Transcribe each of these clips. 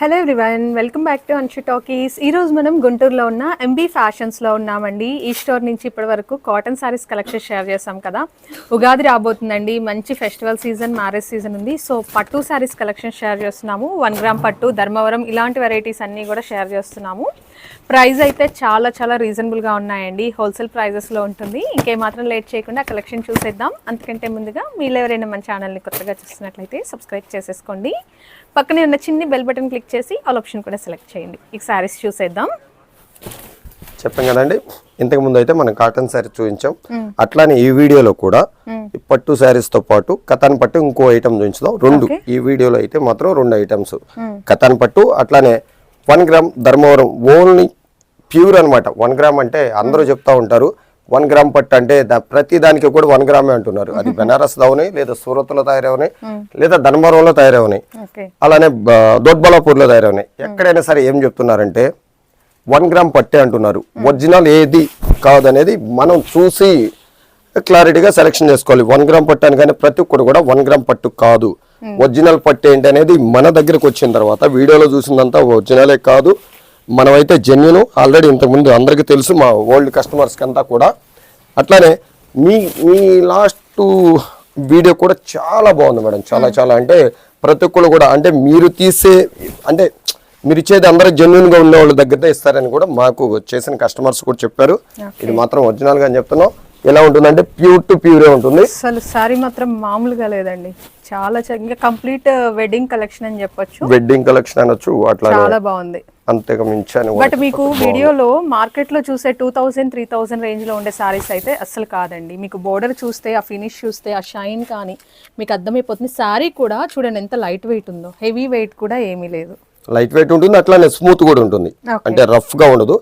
Hello everyone welcome back to Anshu talkies ఈరోజు మనం గుంటూరులో ఉన్న ఎంబీ ఫ్యాషన్స్లో ఉన్నామండి. ఈ స్టోర్ నుంచి ఇప్పటి వరకు కాటన్ శారీస్ కలెక్షన్ షేర్ చేస్తాం కదా. ఉగాది రాబోతుందండి. మంచి ఫెస్టివల్ సీజన్ మ్యారేజ్ సీజన్ ఉంది. సో పట్టు శారీస్ కలెక్షన్ షేర్ చేస్తున్నాము. వన్ గ్రామ్ పట్టు ధర్మవరం ఇలాంటి వెరైటీస్ అన్నీ కూడా షేర్ చేస్తున్నాము. ప్రైస్ అయితే చాలా చాలా రీజనబుల్గా ఉన్నాయండి. హోల్సేల్ ప్రైజెస్లో ఉంటుంది. ఇంకేమాత్రం లేట్ చేయకుండా కలెక్షన్ చూసేద్దాం. అంతకంటే ముందుగా మీరు ఎవరైనా మన ఛానల్ని కొత్తగా చూస్తున్నట్లయితే సబ్స్క్రైబ్ చేసేసుకోండి. పక్కనే ఉన్న చిన్ని బెల్ బటన్ క్లిక్ చేసి ఆల్ ఆప్షన్ కూడా సెలెక్ట్ చేయండి. ఈ సారీస్ చూసేద్దాం. చెప్పాం కదండి ఇంతకు ముందు అయితే మనం కాటన్ శారీ చూపించాం. అట్లానే ఈ వీడియోలో కూడా పట్టు శారీస్తో పాటు కథన్ పట్టు ఇంకో ఐటమ్ చూపించుదాం. రెండు. ఈ వీడియోలో అయితే మాత్రం రెండు ఐటమ్స్ కథన్ పట్టు అట్లానే one gram Dharmavaram only pure అన్నమాట. వన్ గ్రామ్ అంటే అందరూ చెప్తా ఉంటారు. వన్ గ్రామ్ పట్టు అంటే దా- ప్రతి దానికి కూడా వన్ గ్రామే అంటున్నారు. అది బెనారస్ అవునాయి లేదా సూరత్లో తయారవునాయి లేదా ధర్మవరంలో తయారవునాయి అలానే బ- దొడ్బలాపూర్లో తయారవునాయి ఎక్కడైనా సరే ఏం చెప్తున్నారంటే వన్ గ్రామ్ పట్టే అంటున్నారు. ఒరిజినల్ ఏది కాదనేది మనం చూసి క్లారిటీగా సెలెక్షన్ చేసుకోవాలి. వన్ గ్రామ్ పట్టు అని కానీ ప్రతి ఒక్కటి కూడా వన్ గ్రామ్ పట్టు కాదు. ఒరిజినల్ పట్టు ఏంటి అనేది మన దగ్గరకు వచ్చిన తర్వాత వీడియోలో చూసిందంతా ఒరిజినలే కాదు. మనమైతే జెన్యున్ ఆల్రెడీ ఇంతకుముందు అందరికీ తెలుసు మా ఓల్డ్ కస్టమర్స్కి అంతా కూడా. అట్లానే మీ మీ లాస్ట్ వీడియో కూడా చాలా బాగుంది మేడం. చాలా చాలా అంటే ప్రతి ఒక్కరు కూడా అంటే మీరు తీసే అంటే మీరు ఇచ్చేది అందరూ జెన్యున్గా ఉన్న వాళ్ళ దగ్గర ఇస్తారని కూడా మాకు చేసిన కస్టమర్స్ కూడా చెప్పారు. ఇది మాత్రం ఒరిజినల్గా అని చెప్తున్నాం. ఎలా ఉంటుందంటే ప్యూర్ టు ప్యూరే ఉంటుంది. అసలు సారీ మాత్రం మామూలుగా లేదండి. చాలా ఇంకా కంప్లీట్ వెడ్డింగ్ కలెక్షన్ అని చెప్పొచ్చు. వెడ్డింగ్ కలెక్షన్ అనొచ్చు అట్లా చాలా బాగుంది. అంతేగా మించాను బట్ మీకు వీడియోలో మార్కెట్లో చూసే టూ థౌసండ్ త్రీ థౌసండ్ రేంజ్లో ఉండే సారీస్ అయితే అస్సలు కాదండి. మీకు బోర్డర్ చూస్తే ఆ ఫినిష్ చూస్తే ఆ షైన్ కానీ మీకు అర్థమైపోతుంది. సారీ కూడా చూడండి ఎంత లైట్ వెయిట్ ఉందో. హెవీ వెయిట్ కూడా ఏమీ లేదు. లైట్ వెయిట్ ఉంటుంది అట్లానే స్మూత్ కూడా ఉంటుంది. అంటే రఫ్గా ఉండదు.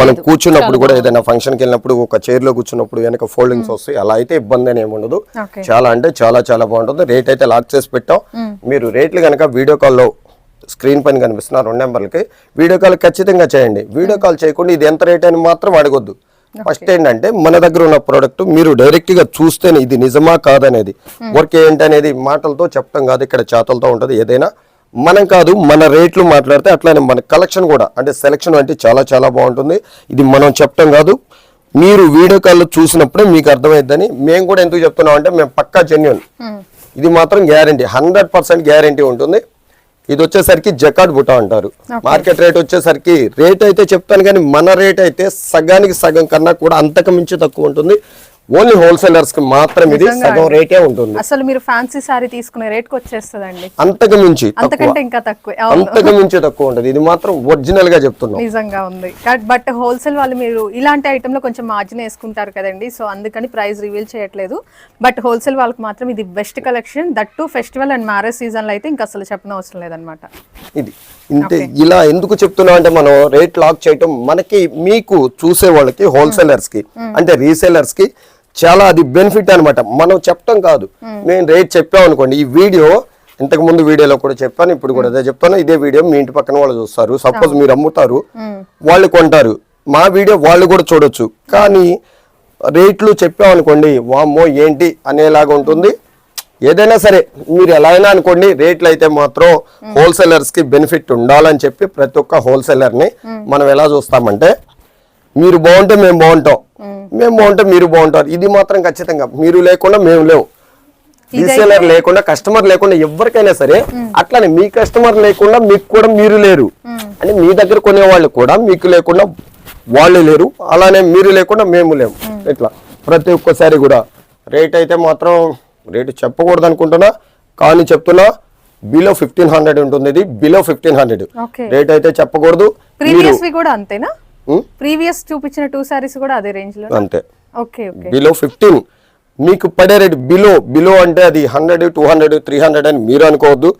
మనం. కూర్చున్నప్పుడు కూడా ఏదైనా ఫంక్షన్కి వెళ్ళినప్పుడు ఒక చైర్లో కూర్చున్నప్పుడు వెనక ఫోల్డింగ్స్ వస్తాయి. అలా అయితే ఇబ్బంది అని ఏమి ఉండదు. చాలా అంటే చాలా చాలా బాగుంటుంది. రేట్ అయితే లాక్ చేసి పెట్టాం. మీరు రేట్లు కనుక వీడియో కాల్లో స్క్రీన్ పైన కనిపిస్తున్న రెండు నెంబర్లకి వీడియో కాల్ ఖచ్చితంగా చేయండి. వీడియో కాల్ చేయకుండా ఇది ఎంత రేట్ అని మాత్రం అడగొద్దు. ఫస్ట్ ఏంటంటే మన దగ్గర ఉన్న ప్రోడక్ట్ మీరు డైరెక్ట్గా చూస్తేనే ఇది నిజమా కాదనేది. వర్క్ ఏంటి అనేది మాటలతో చెప్పడం కాదు ఇక్కడ చేతలతో ఉంటది. ఏదైనా మనం కాదు మన రేట్లు మాట్లాడితే అట్లానే మన కలెక్షన్ కూడా. అంటే సెలెక్షన్ అంటే చాలా చాలా బాగుంటుంది. ఇది మనం చెప్పడం కాదు. మీరు వీడియో కాల్లో చూసినప్పుడే మీకు అర్థమైద్దని మేము కూడా ఎందుకు చెప్తున్నాం అంటే మేము పక్కా జెన్యున్ ఇది మాత్రం గ్యారంటీ హండ్రెడ్ పర్సెంట్ గ్యారంటీ ఉంటుంది. ఇది వచ్చేసరికి జకాట్ బుటా అంటారు. మార్కెట్ రేట్ వచ్చేసరికి రేట్ అయితే చెప్తాను కానీ మన రేట్ అయితే సగానికి సగం కన్నా కూడా అంతకు మించి తక్కువ ఉంటుంది. ఓన్లీ హోల్సేలర్స్కి మాత్రం ఇది సగం రేటే ఉంటుంది. అసలు మీరు ఫ్యాన్సీ సారీ తీసుకునే రేట్కి వచ్చేస్తుందండి. అంతకు మించి అంతకంటే ఇంకా తక్కువే. అంతకు మించి తక్కువ ఉంటుంది. ఇది మాత్రం ఒరిజినల్గా చెప్తున్నాం. నిజంగా ఉంది. బట్ హోల్సేల్ వాళ్ళు మీరు ఇలాంటి ఐటమ్లో కొంచెం మార్జిన్ వేసుకుంటారు కదండి. సో అందుకని ప్రైస్ రివీల్ చేయట్లేదు. బట్ హోల్సేల్ వాళ్ళకి మాత్రం ఇది best collection that to festival and marriage సీజన్లో అయితే ఇంకా అసలు చెప్పనవసరం లేదనమాట. ఇది. ఇంతే. ఇలా ఎందుకు చెప్తున్నాం అంటే మనం రేట్ లాక్ చేయటం మనకి మీకు చూసే వాళ్ళకి హోల్సేలర్స్కి అంటే రీసేలర్స్కి చాలా అది బెనిఫిట్ అన్నమాట. మనం చెప్పటం కాదు. నేను రేట్ చెప్పాం అనుకోండి ఈ వీడియో ఇంతకు ముందు వీడియోలో కూడా చెప్పాను ఇప్పుడు కూడా అదే చెప్తాను. ఇదే వీడియో మీ ఇంటి పక్కన వాళ్ళు చూస్తారు. సపోజ్ మీరు అమ్ముతారు వాళ్ళు కొంటారు. మా వీడియో వాళ్ళు కూడా చూడొచ్చు. కానీ రేట్లు చెప్పాం అనుకోండి వామ్మో ఏంటి అనేలాగా ఉంటుంది. ఏదైనా సరే మీరు ఎలా అయినా అనుకోండి రేట్లు అయితే మాత్రం హోల్సేలర్స్కి బెనిఫిట్ ఉండాలని చెప్పి ప్రతి ఒక్క హోల్సేలర్ని మనం ఎలా చూస్తామంటే మీరు బాగుంటే మేము బాగుంటాం. మేము బాగుంటే మీరు బాగుంటారు. ఇది మాత్రం ఖచ్చితంగా. మీరు లేకుండా మేము లేవు. రీసేలర్ లేకుండా కస్టమర్ లేకుండా ఎవరికైనా సరే అట్లానే మీ కస్టమర్ లేకుండా మీకు కూడా మీరు లేరు. అంటే మీ దగ్గర కొనే వాళ్ళు కూడా మీకు లేకుండా వాళ్ళు లేరు. అలానే మీరు లేకుండా మేము లేము. ఇట్లా. ప్రతి ఒక్కసారి కూడా రేట్ అయితే మాత్రం రేటు చెప్పకూడదు అనుకుంటున్నా కానీ చెప్తున్నా బిలో ఫిఫ్టీన్ హండ్రెడ్ ఉంటుంది. ఇది బిలో ఫిఫ్టీన్ హండ్రెడ్ రేట్ అయితే చెప్పకూడదు. కూడా అంతేనా? ప్రీవియస్ చూపించిన టూ సారీస్ కూడా అదే రేంజ్లో అంతే. ఓకే ఓకే బిలో ఫిఫ్టీన్ మీకు పడే రేట్ బిలో బిలో అంటే అది hundred two hundred three hundred అని మీరు అనుకోవద్దు.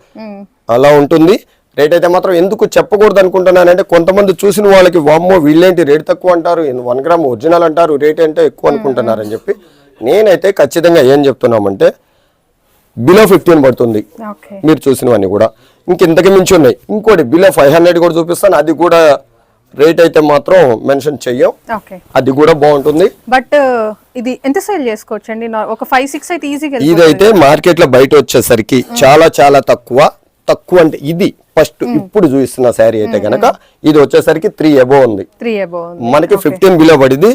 అలా ఉంటుంది. రేట్ అయితే మాత్రం ఎందుకు చెప్పకూడదు అనుకుంటున్నానంటే కొంతమంది చూసిన వాళ్ళకి వామ్మో వీళ్ళేంటి రేట్ తక్కువ అంటారు వన్ గ్రామ్ ఒరిజినల్ అంటారు రేట్ అంటే ఎక్కువ అనుకుంటున్నారని చెప్పి నేనైతే ఖచ్చితంగా ఏం చెప్తున్నామంటే బిలో ఫిఫ్టీన్ పడుతుంది. మీరు చూసినవన్నీ కూడా. ఇంక ఇంతకు మించి ఉన్నాయి. ఇంకోటి బిలో ఫైవ్ హండ్రెడ్ కూడా చూపిస్తాను. అది కూడా రేట్ అయితే మాత్రం మెన్షన్ చెయ్యం. అది కూడా బాగుంటుంది. బట్ ఇది ఎంత సేల్ చేసుకోవచ్చు అండి? ఒక ఫైవ్ సిక్స్ అయితే ఈజీగా ఇదైతే మార్కెట్లో బయట వచ్చేసరికి చాలా చాలా తక్కువ. తక్కువ అంటే ఇది ఫస్ట్ ఇప్పుడు చూపిస్తున్న శారీ అయితే గనక ఇది వచ్చేసరికి త్రీ ఎబో ఉంది. మనకి ఫిఫ్టీన్ బిలో పడింది.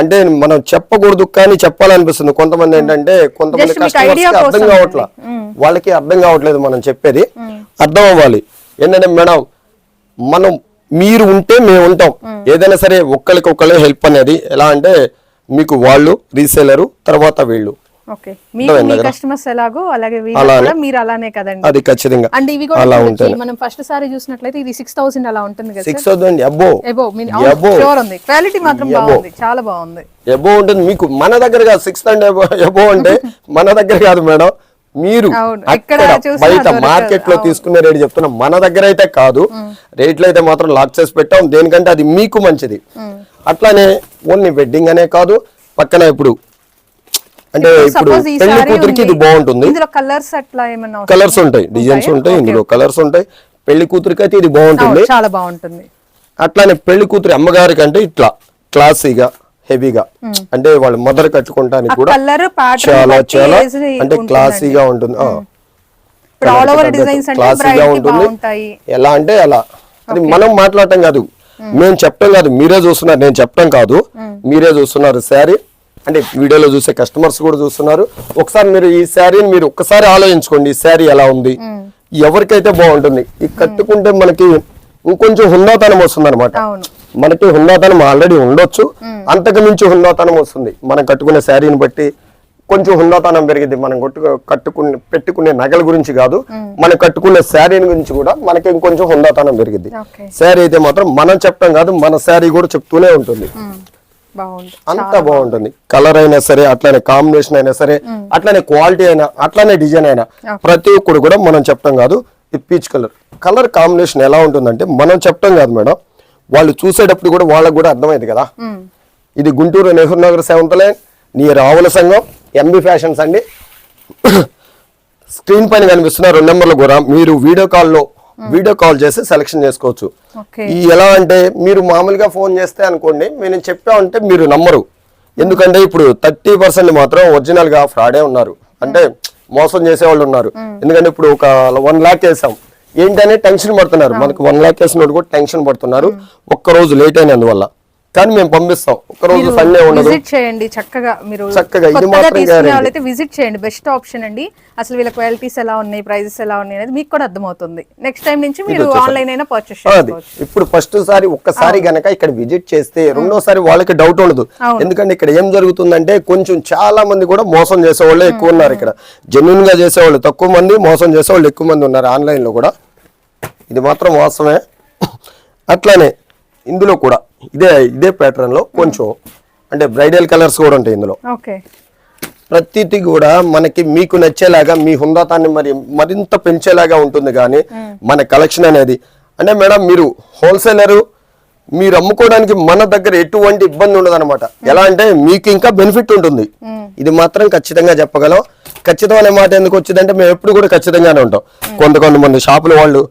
అంటే మనం చెప్పకూడదు కానీ చెప్పాలనిపిస్తుంది. కొంతమంది ఏంటంటే కొంతమంది కస్టమర్స్ అర్థం కావట్లా. వాళ్ళకి అర్థం కావట్లేదు మనం చెప్పేది. అర్థం అవ్వాలి. ఏంటంటే మేడం మనం మీరు ఉంటే మేము ఉంటాం. ఏదైనా సరే ఒక్కరికి ఒక్కళ్ళే హెల్ప్ అనేది ఎలా అంటే మీకు వాళ్ళు రీసేలరు తర్వాత వీళ్ళు. కస్టమర్స్ ఎలాగో అలాగే మీరు అలానే కదండి. అది ఖచ్చితంగా. అండ్ ఇవి కూడా అలా చూడొచ్చు. ఉంటాయి మనం ఫస్ట్ సారి చూసినట్లయితే ఇది సిక్స్ థౌసండ్ అలా ఉంటుంది కదా సిక్స్ థౌసండ్ ఉంది. క్వాలిటీ మాత్రం బాగుంది. చాలా బాగుంది. ఉంటుంది. మీకు మన దగ్గర కాదు సిక్స్ అంటే మన దగ్గర కాదు మేడం. మీరు. అక్కడ బయట. మార్కెట్లో తీసుకునే రేట్ చెప్తున్నా మన దగ్గర అయితే కాదు. రేట్లు అయితే మాత్రం లాక్ చేసి పెట్టాం. దేనికంటే అది మీకు మంచిది. అట్లానే ఓన్లీ వెడ్డింగ్ అనే కాదు పక్కన ఇప్పుడు అంటే ఇప్పుడు పెళ్ళి కూతురికి ఇది బాగుంటుంది. కలర్స్ అట్లా ఏమన్నా? కలర్స్ ఉంటాయి. డిజైన్స్ ఉంటాయి. ఇందులో కలర్స్ ఉంటాయి. పెళ్ళి కూతురికి అయితే ఇది బాగుంటుంది. చాలా బాగుంటుంది. అట్లానే పెళ్ళి కూతురి అమ్మగారికి అంటే ఇట్లా క్లాసీగా హెవీగా. అంటే వాళ్ళు మదర్ కట్టుకుంటానికి కూడా చాలా చాలా అంటే క్లాసీగా ఉంటుంది. క్లాసీగా ఉంటుంది. ఎలా అంటే అలా. అది మనం మాట్లాడటం కాదు. మేము. చెప్పడం కాదు. మీరే చూస్తున్నారు. నేను చెప్పడం కాదు. మీరే చూస్తున్నారు శారీ. అంటే వీడియోలో చూసే కస్టమర్స్ కూడా చూస్తున్నారు. ఒకసారి మీరు ఈ శారీని మీరు ఒక్కసారి ఆలోచించుకోండి. ఈ శారీ ఎలా ఉంది? ఎవరికైతే బాగుంటుంది? ఇది కట్టుకుంటే మనకి ఇంకొంచెం హుందాతనం వస్తుంది అనమాట మనకి హుందాతనం ఆల్రెడీ ఉండొచ్చు. అంతకు మించి హుందాతనం వస్తుంది. మనం కట్టుకునే శారీని బట్టి కొంచెం హుందాతనం పెరిగింది మనం కొట్టు కట్టుకునే పెట్టుకునే నగల గురించి కాదు. మనం కట్టుకునే శారీని గురించి కూడా మనకి ఇంకొంచెం హుందాతనం పెరిగింది శారీ అయితే మాత్రం మనం చెప్పడం కాదు మన శారీ కూడా చెప్తూనే ఉంటుంది. అంత బాగుంటుంది. కలర్ అయినా సరే అట్లానే కాంబినేషన్ అయినా సరే అట్లానే క్వాలిటీ అయినా అట్లానే డిజైన్ అయినా ప్రతి ఒక్కడు కూడా మనం చెప్పడం కాదు. ఈ పీచ్ కలర్ కలర్ కాంబినేషన్ ఎలా ఉంటుందంటే మనం చెప్పడం కాదు మేడం. వాళ్ళు చూసేటప్పుడు కూడా వాళ్ళకు కూడా అర్థమైంది కదా. మ్మ్. ఇది Guntur Nehru Nagar seventh line near ఆవుల సంఘం ఎంబీ ఫ్యాషన్స్ అండి. స్క్రీన్ పైన కనిపిస్తున్న రెండు నెంబర్లు కూడా మీరు వీడియో కాల్లో వీడియో కాల్ చేసి సెలెక్షన్ చేసుకోవచ్చు. ఈ ఎలా అంటే మీరు మామూలుగా ఫోన్ చేస్తే అనుకోండి నేను చెప్పా ఉంటే మీరు నమ్మరు. ఎందుకంటే ఇప్పుడు థర్టీ పర్సెంట్ మాత్రం ఒరిజినల్గా ఫ్రాడే ఉన్నారు. అంటే మోసం చేసే వాళ్ళు ఉన్నారు ఎందుకంటే ఇప్పుడు ఒక వన్ లాక్ వేసాం. ఏంటనే టెన్షన్ పడుతున్నారు. మనకి వన్ లాక్ వేసిన కూడా టెన్షన్ పడుతున్నారు. ఒక్క రోజు లేట్ అయినందువల్ల కానీ మేము పంపిస్తాం. ఒక్క రోజు సండే ఉండదు. విజిట్ చేయండి చక్కగా. మీరు చక్కగా, ఇది మాత్రం విజిట్ చేయండి. బెస్ట్ ఆప్షన్ అండి. అసలు వీళ్ళ క్వాలిటీస్ ఎలా ఉన్నాయి ప్రైజెస్ ఎలా ఉన్నాయి అనేది మీకు కూడా అర్థమవుతుంది. నెక్స్ట్ టైం నుంచి మీరు ఆన్లైన్ అయినా పర్చేస్ చేసుకోవచ్చు. ఇప్పుడు ఫస్ట్ సారి ఒక్కసారి గనక ఇక్కడ విజిట్ చేస్తే రెండోసారి వాళ్ళకి డౌట్ ఉండదు. ఎందుకంటే ఇక్కడ ఏం జరుగుతుందంటే కొంచెం చాలా మంది కూడా మోసం చేసేవాళ్ళు ఎక్కువ ఉన్నారు ఇక్కడ. జెన్యున్గా చేసేవాళ్ళు తక్కువ మంది మోసం చేసేవాళ్ళు ఎక్కువ మంది ఉన్నారు ఆన్లైన్లో కూడా. ఇది మాత్రం వాస్తవమే. అట్లానే ఇందులో కూడా ఇదే ఇదే ప్యాటర్న్లో కొంచెం అంటే బ్రైడల్ కలర్స్ కూడా ఉంటాయి ఇందులో. ప్రతిది కూడా మనకి మీకు నచ్చేలాగా మీ హుందాతాన్ని మరి మరింత పెంచేలాగా ఉంటుంది కానీ మన కలెక్షన్ అనేది. అంటే మేడం మీరు హోల్సేలరు మీరు అమ్ముకోవడానికి మన దగ్గర ఎటువంటి ఇబ్బంది ఉండదు ఎలా అంటే మీకు ఇంకా బెనిఫిట్ ఉంటుంది. ఇది మాత్రం ఖచ్చితంగా చెప్పగలం. ఖచ్చితం అనే మాట ఎందుకు వచ్చిందంటే మేము ఎప్పుడు కూడా ఖచ్చితంగానే ఉంటాం. కొంత కొంతమంది షాపుల వాళ్ళు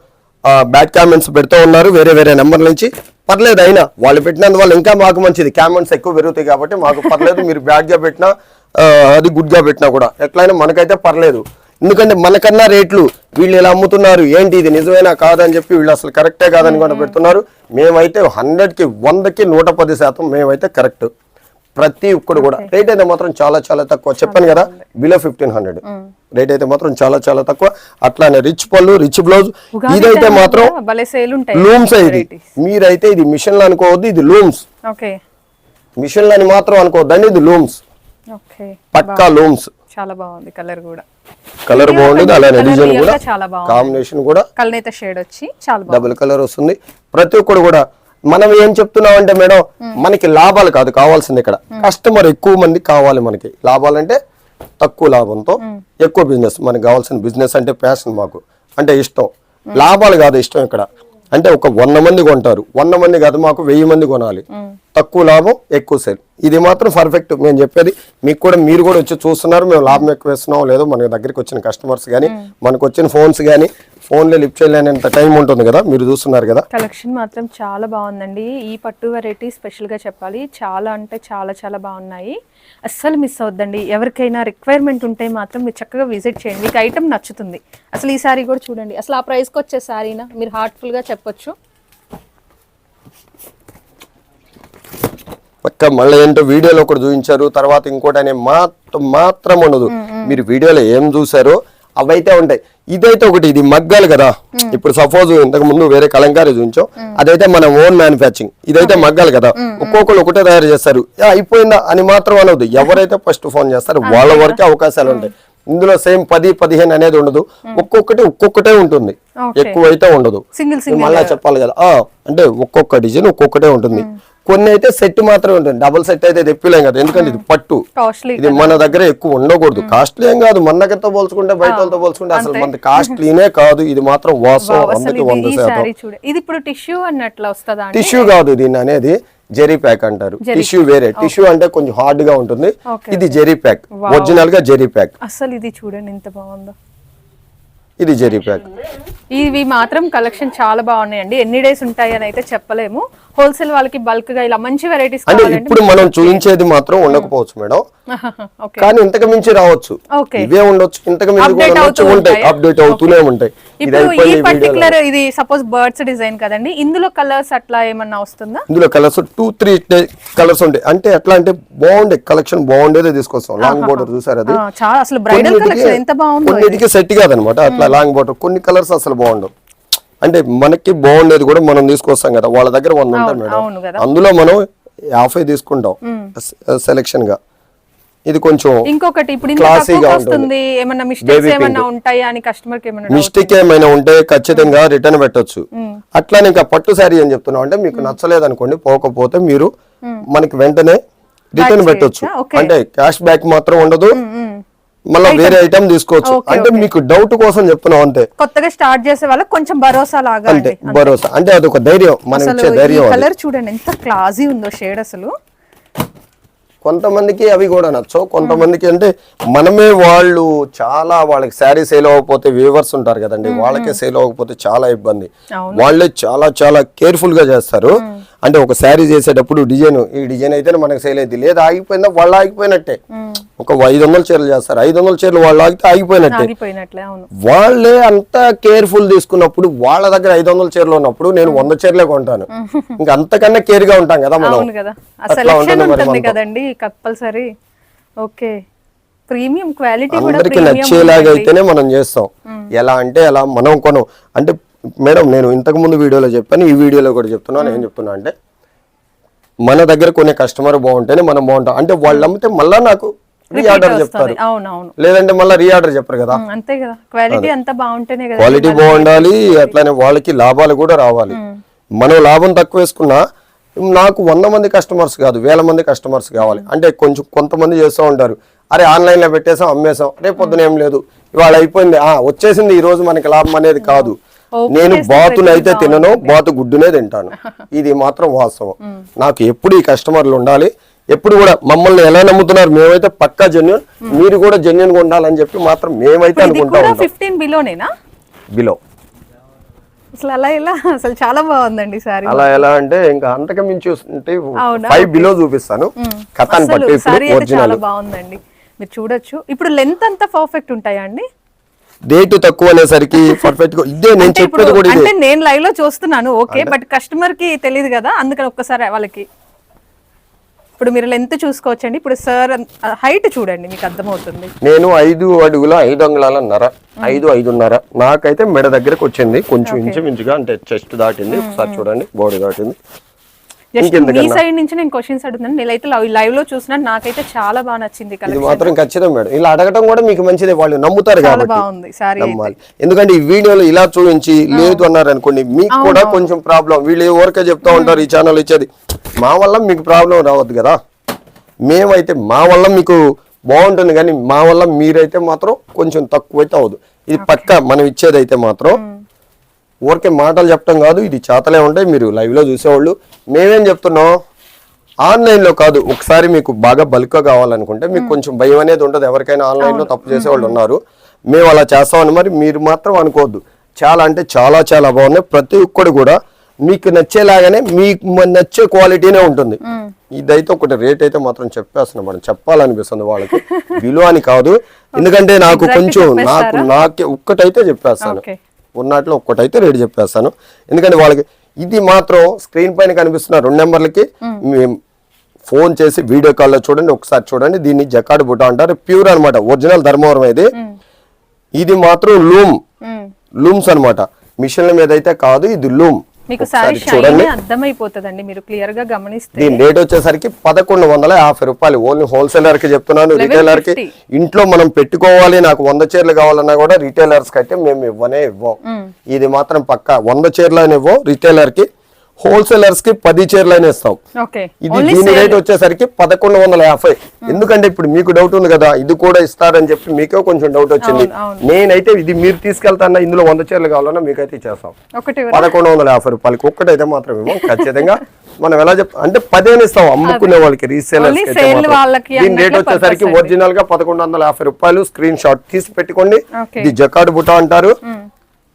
బ్యాడ్ కామెంట్స్ పెడుతూ ఉన్నారు. వేరే వేరే నెంబర్ నుంచి. పర్లేదు అయినా వాళ్ళు పెట్టినందువల్ల ఇంకా మాకు మంచిది. కామెంట్స్ ఎక్కువ పెరుగుతాయి కాబట్టి మాకు పర్లేదు. మీరు బ్యాడ్గా పెట్టినా అది గుడ్గా పెట్టినా కూడా. ఎట్లయినా మనకైతే పర్లేదు. ఎందుకంటే మనకన్నా రేట్లు వీళ్ళు ఇలా అమ్ముతున్నారు. ఏంటి ఇది నిజమేనా కాదని చెప్పి వీళ్ళు అసలు కరెక్టే కాదని కూడా పెడుతున్నారు. మేమైతే హండ్రెడ్కి వందకి నూట పది శాతం మేమైతే కరెక్ట్ ప్రతి ఒక్కడు కూడా. రేట్ అయితే మాత్రం చాలా చాలా తక్కువ. చెప్పాను కదా బిలో ఫిఫ్టీన్ హండ్రెడ్. రేట్ అయితే మాత్రం చాలా చాలా తక్కువ. అట్లానే రిచ్ పళ్ళు రిచ్ బ్లౌజ్ ఇదైతే మాత్రం లూమ్స్ ఇది. మీరైతే ఇది మిషన్లో అనుకోవద్దు ఇది లూమ్స్ మిషన్ అని మాత్రం అనుకోవద్దండి ఇది లూమ్స్ పక్కా లూమ్స్ చాలా బాగుంది కలర్ కూడా. కలర్ బాగుండదు అలానే డిజైన్ కూడా. కాంబినేషన్ కూడా. కలనేత షేడ్ వచ్చి చాలా డబుల్ కలర్ వస్తుంది. ప్రతి ఒక్కడు కూడా మనం ఏం చెప్తున్నాం అంటే మేడం మనకి లాభాలు కాదు కావాల్సింది ఇక్కడ. కస్టమర్ ఎక్కువ మంది కావాలి మనకి. లాభాలంటే తక్కువ లాభంతో ఎక్కువ బిజినెస్ మనకి కావాల్సిన బిజినెస్ అంటే ప్యాషన్ మాకు. అంటే ఇష్టం. లాభాలు కాదు ఇష్టం ఇక్కడ. అంటే ఒక వంద మంది కొంటారు. వంద మంది కాదు మాకు వెయ్యి మంది కొనాలి. తక్కువ లాభం ఎక్కువ సేల్ ఇది మాత్రం పర్ఫెక్ట్ మేము చెప్పేది మీకు కూడా మీరు కూడా వచ్చి చూస్తున్నారు. మేము లాభం ఎక్కువ ఇస్తున్నాం లేదో మన దగ్గరికి వచ్చిన కస్టమర్స్ కానీ మనకు వచ్చిన ఫోన్స్ కానీ ఫోన్లో లిఫ్ట్ చేయలేనంత టైం ఉంటుంది కదా? మీరు చూస్తున్నారు కదా? కలెక్షన్ మాత్రం చాలా బాగుందండి. ఈ పట్టు వెరైటీ స్పెషల్గా చెప్పాలి. చాలా అంటే చాలా చాలా బాగున్నాయి. అస్సలు మిస్ అవద్దండి ఎవరికైనా రిక్వైర్మెంట్ ఉంటే మాత్రం మీరు చక్కగా విజిట్ చేయండి. మీకు ఐటమ్ నచ్చుతుంది. అసలు ఈ సారీ కూడా చూడండి. అసలు ఆ ప్రైస్కి వచ్చే సారీనా? మీరు హార్ట్ఫుల్గా చెప్పొచ్చు. పక్క మళ్ళీ ఏంటో వీడియోలో ఒకటి చూపించారు. తర్వాత ఇంకోటి అనే మాత్రం మాత్రం ఉండదు. మీరు వీడియోలో ఏం చూసారో అవైతే ఉంటాయి. ఇదైతే ఒకటి ఇది మగ్గాలు కదా. ఇప్పుడు సపోజ్ ఇంతకు ముందు వేరే కలంకారీ చూపించాం అదైతే మన ఓన్ మ్యానుఫ్యాక్చరింగ్ ఇదైతే మగ్గాలు కదా. ఒక్కొక్కరు ఒకటే తయారు చేస్తారు. "ఏ, అయిపోయిందా? అని మాత్రం అనవద్దు ఎవరైతే ఫస్ట్ ఫోన్ చేస్తారో వాళ్ళ వరకే అవకాశాలు ఉంటాయి. ఇందులో సేమ్ పది పదిహేను అనేది ఉండదు. ఒక్కొక్కటి ఒక్కొక్కటే ఉంటుంది. Okay. ఎక్కువైతే ఉండదు. మళ్ళా చెప్పాలి కదా. అంటే ఒక్కొక్క డిజైన్ ఒక్కొక్కటే ఉంటుంది. కొన్ని అయితే సెట్ మాత్రమే ఉంటుంది. డబుల్ సెట్ అయితే తెప్పిలేం కదా. ఎందుకంటే ఇది పట్టు. ఇది మన దగ్గర ఎక్కువ ఉండకూడదు. కాస్ట్లీ ఏం కాదు. మన దగ్గరతో పోల్చుకుంటే బయట వాళ్ళతో పోల్చుకుంటే అసలు మన కాస్ట్లీనే కాదు. ఇది మాత్రం అసలు అందుకే ఇది వంద శాతం. టిష్యూ అన్నట్లు వస్తుందా అండి? టిష్యూ కాదు దీన్ని అనేది. జెరీ ప్యాక్ అంటారు. టిష్యూ వేరే. టిష్యూ అంటే కొంచెం హార్డ్గా ఉంటుంది ఇది జెరీ ప్యాక్. ఒరిజినల్గా జెరీ ప్యాక్. అసలు ఇది చూడండి ఎంత బాగుందో. ఇది జెరీ ప్యాక్ ఇవి మాత్రం కలెక్షన్ చాలా బాగున్నాయండి. ఎన్ని డేస్ ఉంటాయి అని అయితే చెప్పలేము. హోల్సేల్ వాళ్ళకి బల్క్గా ఇలా మంచి వెరైటీస్ అంటే ఇప్పుడు మనం చూపించేది మాత్రం ఉండకపోవచ్చు మేడం. కానీ ఇంతకు మించి రావచ్చు. ఇవే ఉండొచ్చు. ఇంతకు మించి ఉంటాయి? అప్డేట్ అవుతూనే ఉంటాయి. ఇప్పుడు ఈ. పర్టికులర్ ఇది సపోజ్ బర్డ్స్ డిజైన్ కదండి. ఇందులో కలర్స్ అట్లా ఏమన్నా వస్తుందా? ఇందులో కలర్స్ టూ త్రీ కలర్స్ ఉంటాయి. అంటే ఎట్లా అంటే బాగుండే కలెక్షన్ బాగుండేదే తీసుకొస్తాం. లాంగ్ బోర్డర్ చూసారు అది. చాలా అసలు బ్రైడల్ కలెక్షన్ ఎంత బాగుందో కొన్నిటికి సెట్ కాదనమాట. అట్లా లాంగ్ బోర్డర్ కొన్ని కలర్స్ అసలు బాగుండవు. అంటే మనకి బాగుండేది కూడా మనం తీసుకొస్తాం కదా వాళ్ళ దగ్గర వంద ఉంటాయి మేడం. అందులో మనం యాభై తీసుకుంటాం సెలెక్షన్గా ఇది కొంచెం ఇంకొకటి ఇప్పుడు ఇంత Classy గా తక్కువకి ఉంటుంది. ఏమన్నా మిస్టేక్స్ ఏమన్నా ఉంటాయా అని కస్టమర్కి ఏమన్నా మిస్టేక్ ఏమైనా ఉంటే ఖచ్చితంగా రిటర్న్ పెట్టొచ్చు. అట్లానే ఇంకా పట్టు శారీ అని చెప్తున్నాం అంటే మీకు నచ్చలేదు అనుకోండి పోకపోతే మీరు మనకి వెంటనే రిటర్న్ పెట్టొచ్చు. అంటే క్యాష్ బ్యాక్ మాత్రం ఉండదు. మళ్ళీ వేరే ఐటమ్ తీసుకోవచ్చు. అంటే మీకు డౌట్ కోసం చెప్తున్నాం అంతే. కొత్తగా స్టార్ట్ చేసే వాళ్ళకి కొంచెం భరోసా లాగా అంటే భరోసా. అంటే అదొక ధైర్యం మనం ఇచ్చే ధైర్యం అది. కలర్ చూడండి ఎంత క్లాజీ ఉందో షేడ్ అసలు. కొంతమందికి అవి కూడా నచ్చవు. కొంతమందికి అంటే మనమే వాళ్ళు చాలా వాళ్ళకి శారీ సేల్ అవ్వకపోతే వ్యూవర్స్ ఉంటారు కదండి. వాళ్ళకే సేల్ అవ్వకపోతే చాలా ఇబ్బంది. వాళ్ళే చాలా చాలా కేర్ఫుల్గా చేస్తారు. అంటే ఒక శారీ చేసేటప్పుడు డిజైన్ ఈ డిజైన్ అయితే మనకి సేల్ అయింది లేదా ఆగిపోయిందా వాళ్ళు ఆగిపోయినట్టే. ఒక ఐదు వందల చీరలు చేస్తారు. ఐదు వందల చీరలు వాళ్ళు ఆగితే ఆగిపోయినట్టే. వాళ్ళే అంత కేర్ఫుల్ తీసుకున్నప్పుడు వాళ్ళ దగ్గర ఐదు వందల చీరలు ఉన్నప్పుడు నేను వంద చీరలే కొంటాను. ఇంకా అంతకన్నా కేర్గా ఉంటాం కదా మనం. అట్లా ఉంటుంది. కదండి కంపల్సరీ. ఓకే. ప్రీమియం క్వాలిటీ అందరికి నచ్చేలాగా అయితేనే మనం చేస్తాం. ఎలా అంటే ఎలా మనం కొనం. అంటే మేడం నేను ఇంతకు ముందు వీడియోలో చెప్పాను ఈ వీడియోలో కూడా చెప్తున్నాను ఏం చెప్తున్నా అంటే మన దగ్గర కొనే కస్టమర్ బాగుంటేనే మనం బాగుంటాం. అంటే వాళ్ళు అమ్మితే మళ్ళా నాకు రీఆర్డర్ చెప్తారు. లేదంటే మళ్ళీ రీఆర్డర్ చెప్పరు కదా. ఉమ్, అంతే కదా. క్వాలిటీ అంతా బాగుంటేనే కదా క్వాలిటీ బాగుండాలి అట్లానే వాళ్ళకి లాభాలు కూడా రావాలి. మనం లాభం తక్కువ వేసుకున్నా నాకు వంద మంది కస్టమర్స్ కాదు వేల మంది కస్టమర్స్ కావాలి. అంటే కొంచెం కొంతమంది చేస్తూ ఉంటారు. అరే ఆన్లైన్లో పెట్టేసాం అమ్మేసాం. రేపు పొద్దున ఏం లేదు. ఇవాళ అయిపోయింది. ఆ వచ్చేసింది ఈ రోజు మనకి లాభం అనేది కాదు. నేను బాతులు అయితే తినను బాతు గుడ్డునే తింటాను. ఇది మాత్రం వాస్తవం. నాకు ఎప్పుడు ఈ కస్టమర్లు ఉండాలి ఎప్పుడు కూడా మమ్మల్ని ఎలా నమ్ముతున్నారు మేమైతే పక్కా జెన్యున్ మీరు కూడా జెన్యున్గా ఉండాలని చెప్పి మాత్రం మేమైతే అనుకుంటా ఫిఫ్టీన్ బిలోనేనా బిలో అసలు అలా ఇలా అసలు చాలా బాగుందండి సారీ. అలా ఎలా అంటే ఇంకా అంతకు మించి? ఫైవ్ బిలో చూపిస్తాను. కథాన్ పట్టు అసలు సారీ ఇప్పుడు అయితే చాలా బాగుందండి. మీరు చూడొచ్చు. ఇప్పుడు లెంత్ అంతా పర్ఫెక్ట్ ఉంటాయా అండి? రేటు తక్కువ అనేసరికి పర్ఫెక్ట్గా ఇదే నేను చెప్పేది కూడా అంటే నేను లైవ్లో చూస్తున్నాను ఓకే బట్ కస్టమర్కి తెలియదు కదా అందుకని ఒక్కసారి వాళ్ళకి. ఇప్పుడు మీరు లెంత్ చూసుకోవచ్చండి. ఇప్పుడు సార్ హైట్ చూడండి మీకు అర్థమవుతుంది. నేను ఐదు అడుగుల ఐదు అంగుళాల నర ఐదు ఐదున్నర. నాకైతే మెడ దగ్గరకు వచ్చింది కొంచెం ఇంచుమించుగా అంటే చెస్ట్ దాటింది. ఒకసారి చూడండి బాడీ దాటింది. జస్ట్ మీ సైడ్ నుంచి నేను క్వశ్చన్స్ అడుగుతున్నాను. నేనైతే లైవ్లో చూసినా నాకైతే చాలా బాగా నచ్చింది ఇది మాత్రం ఖచ్చితం మేడం. ఇలా అడగటం కూడా మీకు మంచిదే. వాళ్ళు నమ్ముతారు కాబట్టి బాగుంది. సారీ నమ్మాలి. ఎందుకంటే ఈ వీడియోలో ఇలా చూపించి లేదు అన్నారు అనుకోండి మీకు కూడా కొంచెం ప్రాబ్లం వీళ్ళు ఊరికే చెప్తా ఉంటారు ఈ ఛానల్ ఇచ్చేది. మా వల్ల మీకు ప్రాబ్లం రావద్దు కదా. మేమైతే మా వల్ల మీకు బాగుంటుంది కానీ మా వల్ల మీరైతే మాత్రం కొంచెం తక్కువ అయితే అవ్వదు. ఇది పక్క మనం ఇచ్చేది అయితే మాత్రం ఊరికే మాటలు చెప్పడం కాదు ఇది చేతలే ఉంటాయి మీరు live లో చూసేవాళ్ళు. మేమేం చెప్తున్నాం? ఆన్లైన్లో కాదు ఒకసారి మీకు బాగా బల్క్ కావాలనుకుంటే మీకు కొంచెం భయం అనేది ఉండదు. ఎవరికైనా ఆన్లైన్లో తప్పు చేసేవాళ్ళు ఉన్నారు. మేము అలా చేస్తామని మరి మీరు మాత్రం అనుకోవద్దు. చాలా అంటే చాలా చాలా బాగున్నాయి. ప్రతి ఒక్కటి కూడా మీకు నచ్చేలాగానే మీకు నచ్చే క్వాలిటీనే ఉంటుంది. ఇదైతే ఒకటి రేట్ అయితే మాత్రం చెప్పేస్తున్నాం మేడం చెప్పాలనిపిస్తుంది వాళ్ళకి. విలువ అని కాదు. ఎందుకంటే నాకు కొంచెం నాకు? నాకే ఒక్కటైతే చెప్పేస్తాను. ఉన్నట్లో ఒక్కటైతే రేట్ చెప్పేస్తాను. ఎందుకంటే వాళ్ళకి ఇది మాత్రం స్క్రీన్ పైన కనిపిస్తున్న రెండు నెంబర్లకి మేము. ఫోన్ చేసి వీడియో కాల్లో చూడండి ఒకసారి చూడండి. దీన్ని జకాడ్ బుట్ట అంటారు. ప్యూర్ అన్నమాట. ఒరిజినల్ ధర్మవరం ఇది. ఇది మాత్రం లూమ్. లూమ్స్ అన్నమాట. మిషన్ల మీద అయితే కాదు ఇది లూమ్. మీకు సారీ చూడండి. అర్థమైపోతుందండి మీరు క్లియర్గా గమనిస్తే. దీని రేట్ వచ్చేసరికి పదకొండు వందల యాభై రూపాయలు. ఓన్లీ హోల్సేలర్కి చెప్తున్నాను రిటైలర్కి 1150. ఇంట్లో మనం పెట్టుకోవాలి నాకు వంద చీరలు కావాలన్నా కూడా రిటైలర్స్కి అయితే మేము. ఇవ్వనే ఇవ్వం ఇది మాత్రం పక్క. వంద చీరలు అయినా ఇవ్వం రిటైలర్కి హోల్సేలర్స్కి పది చీరలు అయినా ఇస్తాం. ఇది దీని రేట్ వచ్చేసరికి పదకొండు వందల యాభై. ఎందుకంటే ఇప్పుడు మీకు డౌట్ ఉంది కదా ఇది కూడా ఇస్తారని చెప్పి మీకే కొంచెం డౌట్ వచ్చింది. నేనైతే ఇది మీరు తీసుకెళ్తాన్నా ఇందులో వంద చీరలు కావాలన్నా మీకైతే ఇచ్చేస్తాం. ఒకటి పదకొండు వందల యాభై రూపాయలకి ఒక్కటైతే మాత్రం ఇవ్వం. ఖచ్చితంగా మనం ఎలా చెప్ అంటే పదేని ఇస్తాం అమ్ముకునే వాళ్ళకి రీసేలర్స్ దీని రేట్ వచ్చేసరికి ఒరిజినల్గా పదకొండు వందల యాభై రూపాయలు స్క్రీన్ షాట్ తీసి పెట్టుకోండి. ఇది జకాడ్ బుట్ట అంటారు.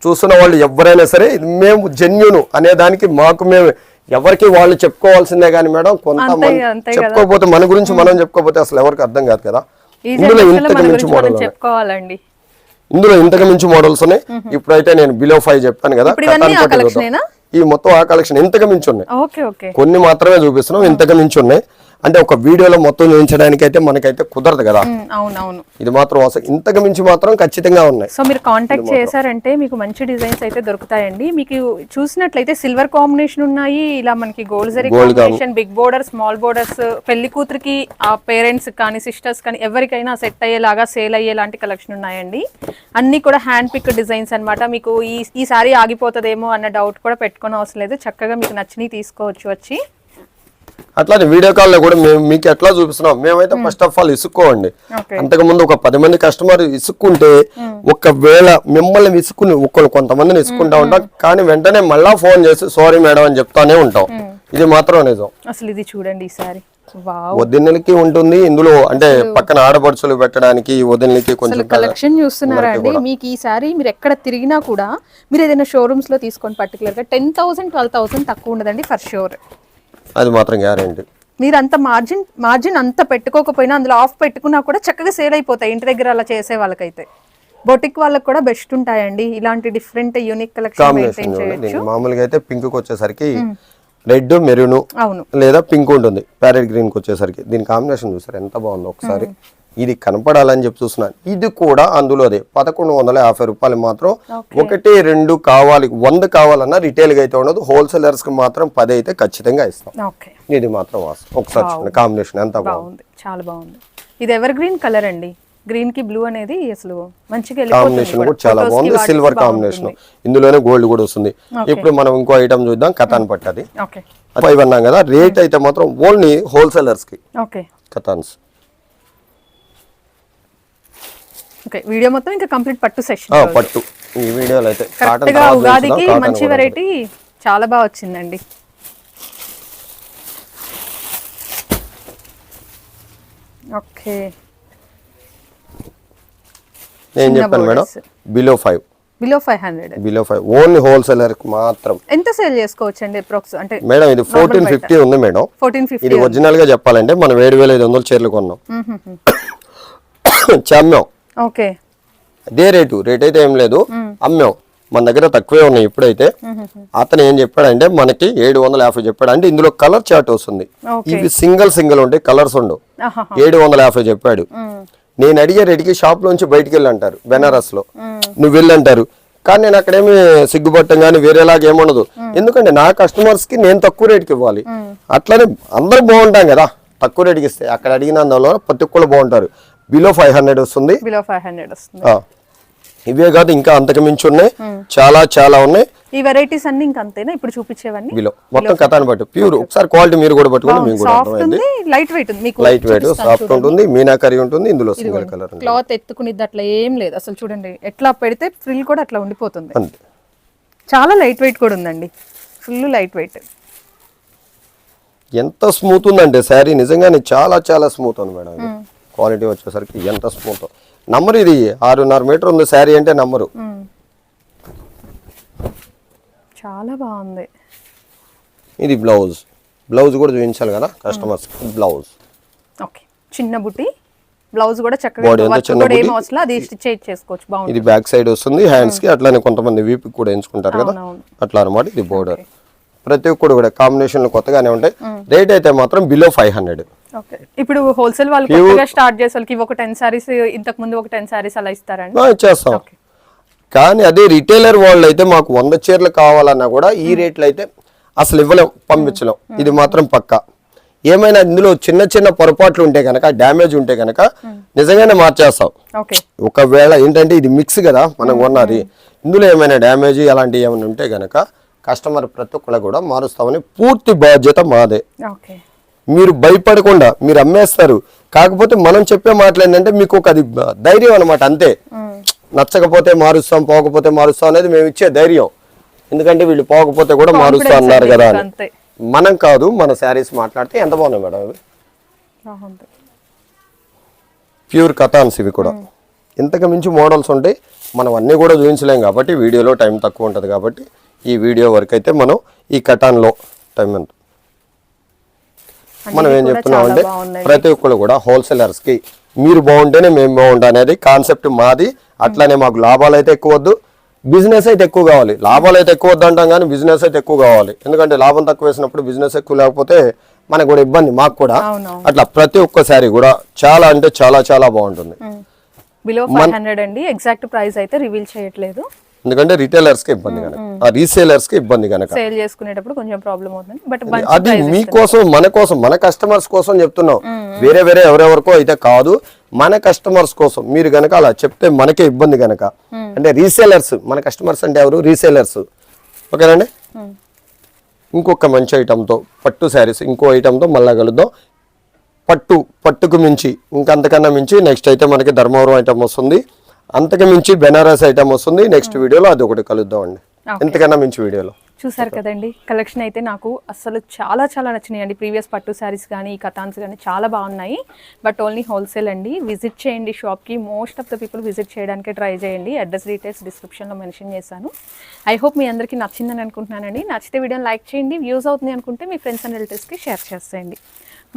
చూస్తున్న వాళ్ళు ఎవరైనా సరే మేము జెన్యున్ అనే దానికి మాకు మేము ఎవరికి వాళ్ళు చెప్పుకోవాల్సిందే కానీ మేడం కదా. చెప్పుకోకపోతే మన గురించి మనం చెప్పుకోకపోతే అసలు ఎవరికి అర్థం కాదు కదా. ఇందులో ఇంతకు మించి మోడల్ చెప్పుకోవాలండి. ఇందులో ఇంతకు మించి మోడల్స్ ఉన్నాయి. ఇప్పుడైతే నేను బిలో ఫైవ్ చెప్పాను కదా? ఈ మొత్తం ఆ కలెక్షన్ ఇంతకు మించి ఉన్నాయి. కొన్ని మాత్రమే చూపిస్తున్నాం ఇంతకు మించి ఉన్నాయి. అంటే ఒక వీడియోలో మొత్తం చూపించడానికి అయితే మనకైతే కుదరదు కదా. అవునవును. ఇది మాత్రం అసలు ఇంతకు మించి మాత్రం ఖచ్చితంగా ఉన్నాయి. సో మీరు కాంటాక్ట్ చేశారంటే మీకు మంచి డిజైన్స్ అయితే దొరుకుతాయండి. మీకు చూసినట్లయితే సిల్వర్ కాంబినేషన్ ఉన్నాయి. ఇలా మనకి gold zari combination big border small borders పెళ్ళి కూతురికి ఆ పేరెంట్స్ కానీ సిస్టర్స్ కానీ ఎవరికైనా సెట్ అయ్యేలాగా సేల్ అయ్యేలాంటి కలెక్షన్ ఉన్నాయండి. అన్ని కూడా హ్యాండ్ పిక్ డిజైన్స్ అన్నమాట. మీకు ఈ ఈ సారీ ఆగిపోతుందేమో అన్న డౌట్ కూడా పెట్టుకోని అవసరం లేదు. చక్కగా మీకు నచ్చినవి తీసుకోవచ్చు వచ్చి. అట్లానే వీడియో కాల్లో కూడా మేము మీకు ఎట్లా చూపిస్తున్నాం? మేమైతే ఫస్ట్ ఆఫ్ ఆల్ ఇసుక్కోండి ఓకే అంతకు ముందు ఒక పది మంది కస్టమర్ ఇసుక్కుంటే ఒకవేళ మిమ్మల్ని విసుక్కుని ఒక్కరు కొంతమందిని ఇసుకుంటా ఉంటాం కానీ వెంటనే మళ్ళా ఫోన్ చేసి సారీ మేడం అని చెప్తానే ఉంటాం. ఇది మాత్రం నిజం. అసలు ఇది చూడండి ఈ సారీ వావ్ వదినలకి ఉంటుంది ఇందులో అంటే పక్కన ఆడపడుచులు పెట్టడానికి వదినలకి కొంచెం కలెక్షన్ చూస్తున్నారా అండి? మీకు ఈ సారీ మీరు ఎక్కడ తిరిగినా కూడా మీరు ఏదైనా షోరూమ్స్లో తీసుకోండి పర్టికులర్గా. టెన్ థౌసండ్ ట్వెల్వ్ థౌసండ్ తక్కువ ఉండదండి ఫర్ షూర్ అది మాత్రం గ్యారంటీ. మీరు అంత మార్జిన్ మార్జిన్ అంత పెట్టుకోకపోయినా అందులో ఆఫ్ పెట్టుకున్నా కూడా చక్కగా సేల్ అయిపోతాయి ఇంటి దగ్గర అలా చేసే వాళ్ళకైతే. బొటిక్ వాళ్ళకి కూడా బెస్ట్ ఉంటాయండి. ఇలాంటి డిఫరెంట్ యూనిక్ కలెక్షన్ మామూలుగా అయితే పింక్ వచ్చేసరికి రెడ్ మెరూన్ లేదా పింక్ ఉంటుంది. ప్యారెట్ గ్రీన్కి వచ్చేసరికి. దీని కాంబినేషన్ చూసారు? ఎంత బాగుందో ఒకసారి. ఇది కనపడాలని చెప్పి చూస్తున్నాను ఇది కూడా అందులోదే పదకొండు వందల యాభై రూపాయలు మాత్రం ఒకటి రెండు కావాలి వంద కావాలన్నా రిటైల్గా అయితే ఉండదు. హోల్సేలర్స్కి మాత్రం పది అయితే ఖచ్చితంగా ఇస్తాం. ఇది మాత్రం ఒకసారి చూడండి. కాంబినేషన్ ఎంత బాగుంది. చాలా బాగుంది. ఇది ఎవర్ గ్రీన్ కలర్ అండి. గ్రీన్కి బ్లూ అనేది అసలు మంచిగా కాంబినేషన్ కూడా. చాలా బాగుంది. సిల్వర్ కాంబినేషన్ ఇందులోనే గోల్డ్ కూడా వస్తుంది. ఇప్పుడు మనం ఇంకో ఐటమ్ చూద్దాం. కథాన్ పట్టది ఫైవ్ అన్నాం కదా. రేట్ అయితే మాత్రం ఓన్లీ హోల్సేలర్స్కి. ఓకే కథాన్స్ ఓకే వీడియో మొత్తం ఇంకా కంప్లీట్ పట్టు సెషన్ పట్టు. ఈ వీడియోలో అయితే ఉగాదికి మంచి వెరైటీ చాలా బాగా వచ్చిందండి. ఓకే నేను చెప్పాను madam. Below five below five hundred below five only wholesaler మాత్రం. ఎంత సేల్ చేసుకోవచ్చు అండి అంటే మేడం ఇది ఫోర్టీన్ ఫిఫ్టీ ఉంది మేడం. ఫోర్టీన్ ఫిఫ్టీ ఇది ఒరిజినల్గా చెప్పాలంటే మనం ఏడు వేల ఐదు వందలు చీరలు కొన్నాం. చమ్మాం. ఓకే. అదే రేటు. రేట్ అయితే ఏం లేదు. అమ్మాం. మన దగ్గర తక్కువే ఉన్నాయి ఇప్పుడైతే. అతను ఏం చెప్పాడంటే మనకి ఏడు వందల యాభై చెప్పాడు అంటే ఇందులో కలర్ చార్ట్ వస్తుంది. ఇవి సింగిల్ సింగిల్ ఉంటాయి కలర్స్ ఉండవు. ఏడు వందల యాభై చెప్పాడు. నేను అడిగే రేటుకి షాప్ లోంచి బయటికి వెళ్ళి అంటారు బెనారస్లో నువ్వు వెళ్ళి అంటారు కానీ నేను అక్కడేమి సిగ్గుపట్టం కానీ వేరేలాగా ఏముండదు ఎందుకంటే నా కస్టమర్స్కి నేను తక్కువ రేటుకి ఇవ్వాలి. అట్లనే అందరూ బాగుంటాం కదా. తక్కువ రేటుకి ఇస్తే అక్కడ అడిగిన అందులో ప్రతి ఒక్కళ్ళు బాగుంటారు. బిలో ఫైవ్ హండ్రెడ్ వస్తుంది. బిలో ఫైవ్ హండ్రెడ్ వస్తుంది. ఇవే కాదు ఇంకా అంతకు మించి ఉన్నాయి. చాలా చాలా ఉన్నాయి. ఈ వెరైటీస్ అన్ని ఇంకా అంతేనా? ఇప్పుడు చూపించేవన్నీ? బిలో మొత్తం కథాన్ని బట్టి ప్యూర్ ఒకసారి క్వాలిటీ మీరు కూడా పట్టుకోండి మీకు కూడా సాఫ్ట్ ఉంది లైట్ వెయిట్ ఉంది మీకు లైట్ వెయిట్ సాఫ్ట్ ఉంటుంది మీనాకరి ఉంటుంది ఇందులో సింగిల్ కలర్ క్లాత్ ఎత్తుకునిద్ది అట్లా ఏం లేదు అసలు చూడండి ఎట్లా పెడితే ఫ్రిల్ కూడా అట్లా ఉండిపోతుంది. చాలా లైట్ వెయిట్ కూడా ఉందండి ఫుల్ లైట్ వెయిట్ ఎంత స్మూత్ ఉందంటే శారీ నిజంగానే చాలా చాలా స్మూత్ ఉంది మేడం క్వాలిటీ వచ్చేసరికి ఎంత స్మూత్ నంబర్ ఇది ఆరున్నర మీటర్ ఉంది శారీ అంటే నంబరు చాలా బాగుంది. ఇది బ్లౌజ్. బ్లౌజ్ కూడా చూపించాలి కదా కస్టమర్స్ బ్లౌజ్. ఓకే. చిన్న బుట్టి బ్లౌజ్ కూడా చక్కగా చిన్న అది స్టిచ్ చేసుకోవచ్చు బాగుంది ఇది బ్యాక్ సైడ్ వస్తుంది. హ్యాండ్స్కి అట్లానే కొంతమంది వీపు కూడా ఎంచుకుంటారు కదా. అట్లా అనమాట ఇది బోర్డర్ ప్రతి ఒక్కడు కూడా కాంబినేషన్లు కొత్తగానే ఉంటాయి. రేట్ అయితే మాత్రం బిలో ఫైవ్ హండ్రెడ్ ఓకే. ఇప్పుడు హోల్సేల్ వాళ్ళు కొత్తగా స్టార్ట్ చేసే వాళ్ళకి ఒక టెన్ సారీస్ ఇంతకు ముందు ఒక టెన్ సారీస్ అలా ఇస్తారండి. ఓకే. కానీ అదే రిటైలర్ వాళ్ళు అయితే మాకు వంద చీరలు కావాలన్నా కూడా ఈ రేట్లు అయితే అసలు ఇవ్వలేం పంపించలేం. ఇది మాత్రం పక్కా. ఏమైనా ఇందులో చిన్న చిన్న పొరపాట్లు ఉంటే కనుక డ్యామేజ్ ఉంటే కనుక నిజంగానే మార్చేస్తాం. ఒకవేళ ఏంటంటే ఇది మిక్స్ కదా మనం కొన్నది. ఇందులో ఏమైనా డ్యామేజ్ అలాంటివి ఏమైనా ఉంటే కనుక కస్టమర్ ప్రతి ఒక్కరు కూడా మారుస్తామని పూర్తి బాధ్యత మాదే. మీరు భయపడకుండా మీరు అమ్మేస్తారు. కాకపోతే మనం చెప్పే మాటలు ఏంటంటే మీకు ఒక అది ధైర్యం అనమాట అంతే. నచ్చకపోతే మారుస్తాం పోకపోతే మారుస్తాం అనేది మేము ఇచ్చే ధైర్యం. ఎందుకంటే వీళ్ళు పోకపోతే కూడా మారుస్తా అన్నారు కదా అని. మనం కాదు మన శారీస్ మాట్లాడితే ఎంత బాగున్నాయి మేడం బాగుంది ప్యూర్ కథాన్స్ ఇవి కూడా. ఇంతకు మించి మోడల్స్ ఉంటాయి మనం అన్నీ కూడా చూపించలేం కాబట్టి వీడియోలో టైం తక్కువ ఉంటుంది కాబట్టి ఈ వీడియో వరకు అయితే మనం ఈ కటాన్లో టైం ఎంత మనం ఏం చెప్తున్నాం అంటే. ప్రతి ఒక్కరు కూడా హోల్సేలర్స్కి మీరు బాగుంటేనే మేము బాగుంటాం అనేది కాన్సెప్ట్ మాది. అట్లానే మాకు లాభాలు అయితే ఎక్కువ వద్దు. బిజినెస్ అయితే ఎక్కువ కావాలి. లాభాలు అయితే ఎక్కువ వద్దు అంటాం కానీ బిజినెస్ అయితే ఎక్కువ కావాలి. ఎందుకంటే లాభం తక్కువ వేసినప్పుడు బిజినెస్ ఎక్కువ లేకపోతే మనకు కూడా ఇబ్బంది మాకు కూడా. అట్లా ప్రతి ఒక్క శారీ కూడా చాలా అంటే చాలా చాలా బాగుంటుంది. బిలో ఫైవ్ హండ్రెడ్ అండి. ఎగ్జాక్ట్ ప్రైస్ అయితే రివీల్ చేయట్లేదు. ఎందుకంటే రిటైలర్స్కి ఇబ్బంది కనుక ఆ రీసేలర్స్కి ఇబ్బంది కనుక సేల్ చేసుకునేటప్పుడు కొంచెం ప్రాబ్లం అవుతుంది. బట్ అది మీకోసం మన కోసం మన కస్టమర్స్ కోసం చెప్తున్నాం. వేరే వేరే ఎవరెవరికో అయితే కాదు మన కస్టమర్స్ కోసం. మీరు గనక అలా చెప్తే మనకే ఇబ్బంది గనక. అంటే రీసేలర్స్ మన కస్టమర్స్ అంటే ఎవరు? రీసేలర్స్. ఓకేనండి? ఇంకొక మంచి ఐటమ్తో పట్టు శారీస్ ఇంకో ఐటమ్తో మళ్ళా కలుద్దాం. పట్టు పట్టుకు మించి ఇంకంతకన్నా మించి. నెక్స్ట్ అయితే మనకి ధర్మవరం ఐటమ్ వస్తుంది. అంతకు మించి బెనారస్ ఐటమ్ వస్తుంది. నెక్స్ట్ వీడియోలో అది ఒకటి కలుద్దాం అండి. ఇంతకన్నా మించి వీడియోలో. చూసారు కదండి కలెక్షన్ అయితే నాకు అసలు చాలా చాలా నచ్చినాయి అండి ప్రీవియస్ పట్టు శారీస్ కానీ ఈ కథాన్స్ కానీ చాలా బాగున్నాయి. బట్ ఓన్లీ హోల్సేల్ అండి. విజిట్ చేయండి షాప్కి. Most of the people visit చేయడానికి ట్రై చేయండి. అడ్రస్ డీటెయిల్స్ డిస్క్రిప్షన్లో మెన్షన్ చేశాను. ఐ హోప్ మీ అందరికీ నచ్చిందని అనుకుంటున్నానండి. నచ్చితే వీడియోని లైక్ చేయండి. వ్యూస్ అవుతుంది అనుకుంటే మీ ఫ్రెండ్స్ అండ్ రిలేటివ్స్కి షేర్ చేసేయండి.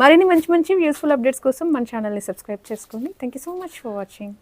మరిన్ని మంచి మంచి యూస్ఫుల్ అప్డేట్స్ కోసం మన ఛానల్ని సబ్స్క్రైబ్ చేసుకోండి. Thank you so much for watching